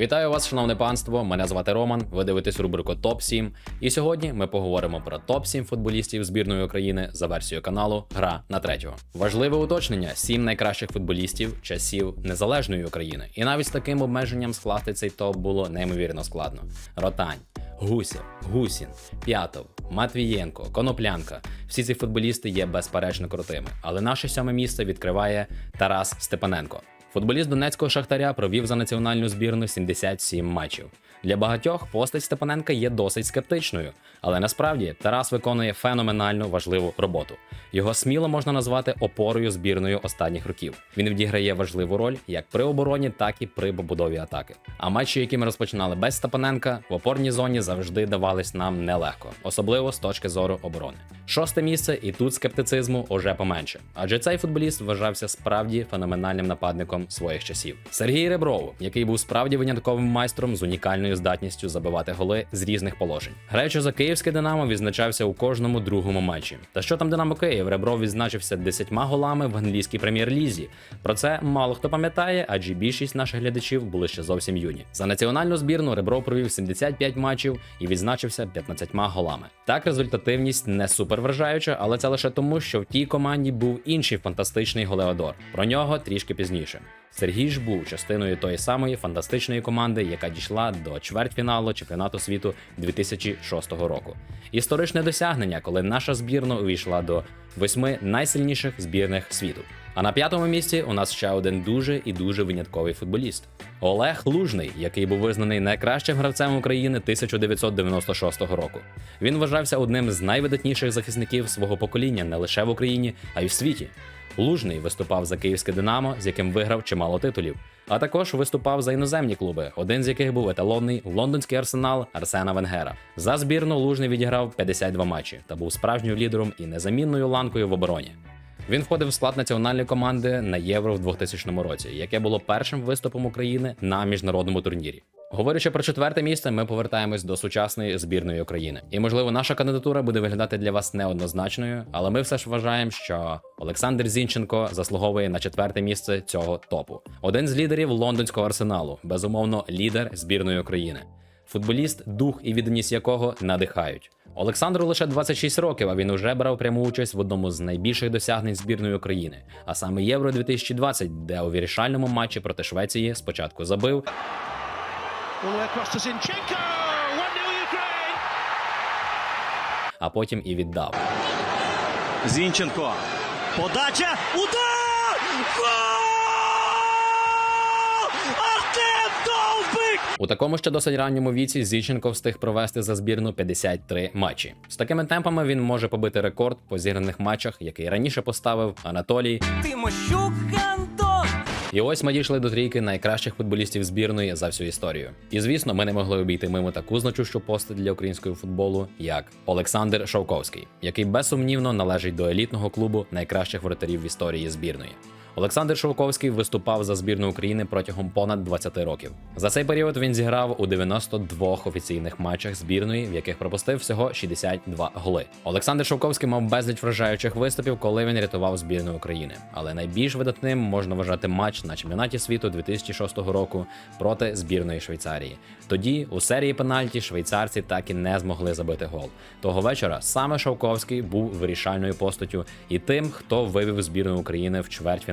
Вітаю вас, шановне панство. Мене звати Роман. Ви дивитесь рубрику Топ 7 І сьогодні ми поговоримо про топ 7 футболістів збірної України за версією каналу Гра на третього. Важливе уточнення: 7 найкращих футболістів часів незалежної України. І навіть з таким обмеженням скласти цей топ було неймовірно складно. Ротань, Гусєв, Гусін, П'ятов, Матвієнко, Коноплянка. Всі ці футболісти є безперечно крутими. Але наше сьоме місце відкриває Тарас Степаненко. Футболіст Донецького шахтаря провів за національну збірну 77 матчів. Для багатьох постать Степаненка є досить скептичною, але насправді Тарас виконує феноменально важливу роботу. Його сміло можна назвати опорою збірної останніх років. Він відіграє важливу роль як при обороні, так і при побудові атаки. А матчі, які ми розпочинали без Степаненка, в опорній зоні завжди давались нам нелегко, особливо з точки зору оборони. Шосте місце, і тут скептицизму уже поменше, адже цей футболіст вважався справді феноменальним нападником своїх часів. Сергій Ребров, який був справді винятковим майстром з унікальною здатністю забивати голи з різних положень. Граючи за київське Динамо, відзначався у кожному другому матчі. Та що там Динамо Київ? Ребров відзначився 10 голами в англійській прем'єр-лізі. Про це мало хто пам'ятає, адже більшість наших глядачів були ще зовсім юні. За національну збірну Ребров провів 75 матчів і відзначився 15 голами. Так, результативність не супер вражаюча, але це лише тому, що в тій команді був інший фантастичний голеодор. Про нього трішки пізніше. Сергій ж був частиною тої самої фантастичної команди, яка дійшла до чвертьфіналу чемпіонату світу 2006 року. Історичне досягнення, коли наша збірна увійшла до восьми найсильніших збірних світу. А на п'ятому місці у нас ще один дуже і дуже винятковий футболіст Олег Лужний, який був визнаний найкращим гравцем України 1996 року. Він вважався одним з найвидатніших захисників свого покоління не лише в Україні, а й в світі. Лужний виступав за київське Динамо, з яким виграв чимало титулів. А також виступав за іноземні клуби, один з яких був еталонний лондонський арсенал Арсена Венгера. За збірну Лужний відіграв 52 матчі та був справжнім лідером і незамінною ланкою в обороні. Він входив в склад національної команди на євро в 2000 році, яке було першим виступом України на міжнародному турнірі. Говорячи про четверте місце, ми повертаємось до сучасної збірної України. І можливо, наша кандидатура буде виглядати для вас неоднозначною, але ми все ж вважаємо, що Олександр Зінченко заслуговує на четверте місце цього топу. Один з лідерів лондонського арсеналу, безумовно, лідер збірної України. Футболіст, дух і відданість якого надихають. Олександру лише 26 років, а він уже брав пряму участь в одному з найбільших досягнень збірної України, а саме Євро 2020, де у вирішальному матчі проти Швеції спочатку забив, All the way across to Zinchenko. 1 0 Ukraine. а потім і віддав. Зінченко. Подача. Удар! Гол! Артем Довбик! У такому ще досить ранньому віці Зіченко встиг провести за збірну 53 матчі. З такими темпами він може побити рекорд по зіграних матчах, який раніше поставив Анатолій. Тимощук Антон. І ось ми дійшли до трійки найкращих футболістів збірної за всю історію. І звісно, ми не могли обійти мимо таку значущу постать для українського футболу, як Олександр Шовковський, який безсумнівно належить до елітного клубу найкращих воротарів в історії збірної. Олександр Шовковський виступав за збірну України протягом понад 20 років. За цей період він зіграв у 92 офіційних матчах збірної, в яких пропустив всього 62 голи. Олександр Шовковський мав безліч вражаючих виступів, коли він рятував збірну України. Але найбільш видатним можна вважати матч на чемпіонаті світу 2006 року проти збірної Швейцарії. Тоді у серії пенальті швейцарці так і не змогли забити гол. Того вечора саме Шовковський був вирішальною постаттю і тим, хто вивів збірну України в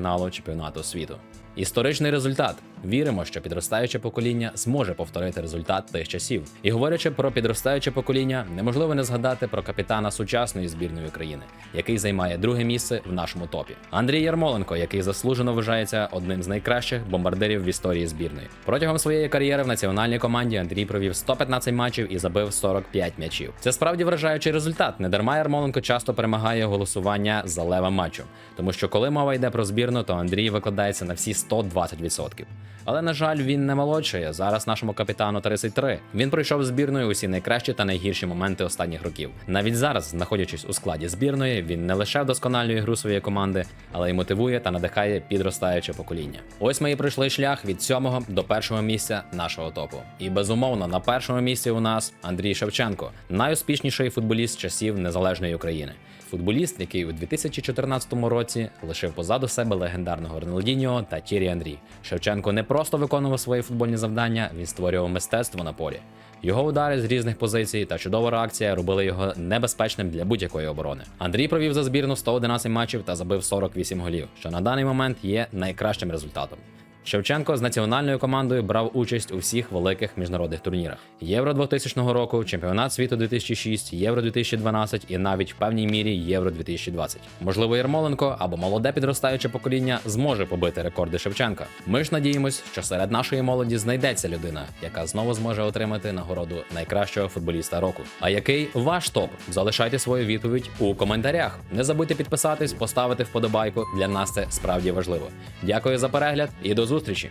чвертьфіналу чемпіонату світу. Історичний результат. Віримо, що підростаюче покоління зможе повторити результат тих часів. І говорячи про підростаюче покоління, неможливо не згадати про капітана сучасної збірної України, який займає друге місце в нашому топі. Андрій Ярмоленко, який заслужено вважається одним з найкращих бомбардирів в історії збірної. Протягом своєї кар'єри в національній команді Андрій провів 115 матчів і забив 45 м'ячів. Це справді вражаючий результат. Недарма Ярмоленко часто перемагає голосування за лева матчу, тому що коли мова йде про збірну, то Андрій викладається на всі 120%. Але на жаль, він не молодший. Зараз нашому капітану 33. Він пройшов збірною усі найкращі та найгірші моменти останніх років. Навіть зараз, знаходячись у складі збірної, він не лише вдосконалює гру своєї команди, але й мотивує та надихає підростаюче покоління. Ось ми і пройшли шлях від сьомого до першого місця нашого топу. І безумовно, на першому місці у нас Андрій Шевченко, найуспішніший футболіст часів незалежної України. футболіст, який у 2014 році лишив позаду себе легендарного Роналдіньо та Тірі Андрі. Шевченко не просто виконував свої футбольні завдання, він створював мистецтво на полі. Його удари з різних позицій та чудова реакція робили його небезпечним для будь-якої оборони. Андрій провів за збірну 111 матчів та забив 48 голів, що на даний момент є найкращим результатом. Шевченко з національною командою брав участь у всіх великих міжнародних турнірах: Євро 2000 року, Чемпіонат світу 2006, Євро 2012 і навіть в певній мірі Євро 2020. Можливо, Єрмоленко або молоде підростаюче покоління зможе побити рекорди Шевченка. Ми ж надіємось, що серед нашої молоді знайдеться людина, яка знову зможе отримати нагороду найкращого футболіста року. А який ваш топ? Залишайте свою відповідь у коментарях. Не забудьте підписатись, поставити вподобайку. Для нас це справді важливо. Дякую за перегляд і до зустрічі!